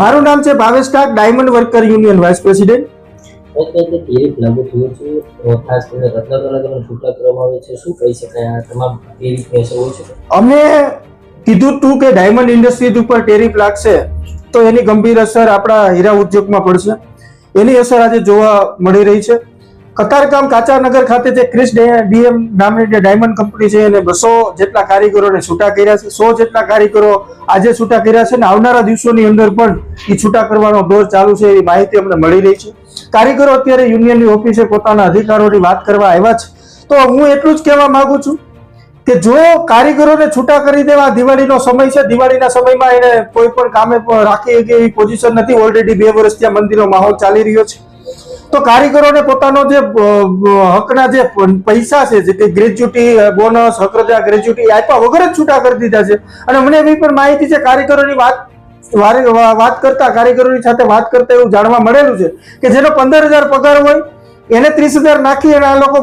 મારું નામ છે Bhavesh Tak diamond worker union vice president. અમે કીધું તું કે ડાયમંડ ઇન્ડસ્ટ્રીઝ ઉપર ટેરિફ લાગશે તો એની ગંભીર અસર આપણા હીરા ઉદ્યોગમાં પડશે. એની અસર આજે જોવા મળી રહી છે. કતારગામ કાચાનગર ખાતે જે ક્રિસ ડીએમ નામની ડાયમંડ કંપની છે એને બસો જેટલા કારીગરોને છૂટા કર્યા છે. સો જેટલા કારીગરો આજે છૂટા કર્યા છે અને આવનારા દિવસોની અંદર પણ એ છૂટા કરવાનો દોર ચાલુ છે એવી માહિતી અમને મળી રહી છે. કારીગરો અત્યારે યુનિયનની ઓફિસે પોતાના અધિકારોની વાત કરવા આવ્યા છે. તો હું એટલું જ કહેવા માંગુ છું કે જો કારીગરોને છૂટા કરી દેવા દિવાળીનો સમય છે, દિવાળીના સમયમાં એને કોઈ પણ કામે રાખી એવી પોઝિશન નથી. ઓલરેડી બે વર્ષ ત્યાં મંદિરનો માહોલ ચાલી રહ્યો છે. તો કારીગરોને પોતાનો જે હકના જે પૈસા છે, જે ગ્રેજ્યુટી બોનસ હકરજા ગ્રેજ્યુટી આપ્યા વગર જ છૂટા કરી દીધા છે. અને મને એવી પણ માહિતી છે, કારીગરોની વાત વાત કરતા, કારીગરોની સાથે વાત કરતા એવું જાણવા મળેલું છે કે જેનો પંદર હજાર પગાર હોય, એને ત્રીસ હજાર નાખી અને આ લોકો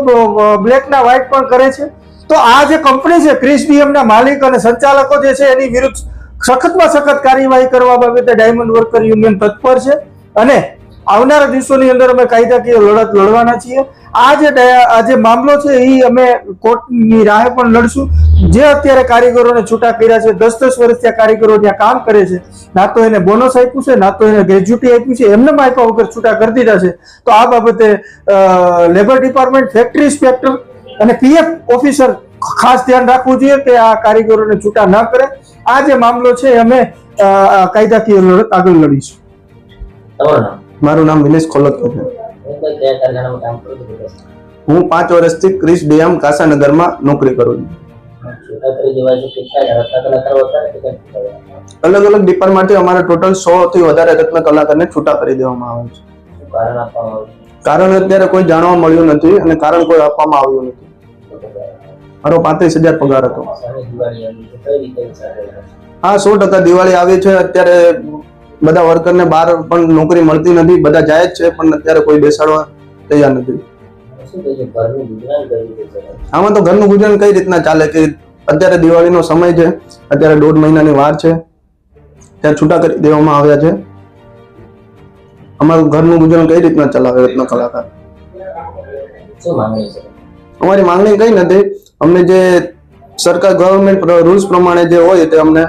બ્લેકના વ્હાઇટ પણ કરે છે. તો આ જે કંપની છે ક્રિસ ડીએમના માલિક અને સંચાલકો જે છે, એની વિરુદ્ધ સખતમાં સખત કાર્યવાહી કરવા બાબતે ડાયમંડ વર્કર યુનિયન તત્પર છે. અને આવનારા દિવસોની અંદર અમે કાયદાકીય લડત લડવાના છીએ. આ જે આ જે મામલો છે એ અમે કોર્ટની રાહે પણ લડશું. જે અત્યારે કારીગરોને છૂટા કર્યા છે દસ દસ વર્ષ ત્યાં કારીગરો ત્યાં કામ કરે છે, ના તો એને બોનસ આપ્યું છે, ના તો એને ગ્રેજ્યુટી આપ્યું છે, એમને આપ્યા વગર છૂટા કરી દીધા છે. તો આ બાબતે લેબર ડિપાર્ટમેન્ટ, ફેક્ટરી ઇન્સ્પેક્ટર અને પીએફ ઓફિસર ખાસ ધ્યાન રાખવું જોઈએ કે આ કારીગરોને છૂટા ન કરે. આ જે મામલો છે, અમે કાયદાકીય લડત આગળ લડીશું. મારું નામ વિનેશ ખોલત છે હું પાંચ વર્ષથી ક્રિસ ડીએમ કાસાનગરમાં નોકરી કરું છું? અલગ અલગ ડિપાર્ટમેન્ટથી અમારે ટોટલ સો થી વધારે રત્ન કલાકારને છૂટા કરી દેવામાં આવે છે કારણ અત્યારે કોઈ જાણવા મળ્યું નથી અને કારણ કોઈ આપવામાં આવ્યું નથી મારો પાંત્રીસ હજાર પગાર હતો? હા, સો ટકા દિવાળી આવી છે અત્યારે બધા વર્કરને બહાર પણ નોકરી મળતી નથી બધા જાય જ છે પણ અત્યારે કોઈ બેસાડવા તૈયાર નથી. આમાં તો ઘરનું ગુજરાન કઈ રીતના ચાલે કે અત્યારે દિવાળીનો સમય છે અત્યારે દોઢ મહિનાની વાર છે. ત્યાં છૂટા કરી દેવામાં આવ્યા છે. અમારું ઘરનું ગુજરાન કઈ રીતના ચલાવે રત્ન કલાકાર? અમારી માંગણી કઈ નથી. અમને જે સરકાર ગવર્મેન્ટ રૂલ્સ પ્રમાણે જે હોય તે અમને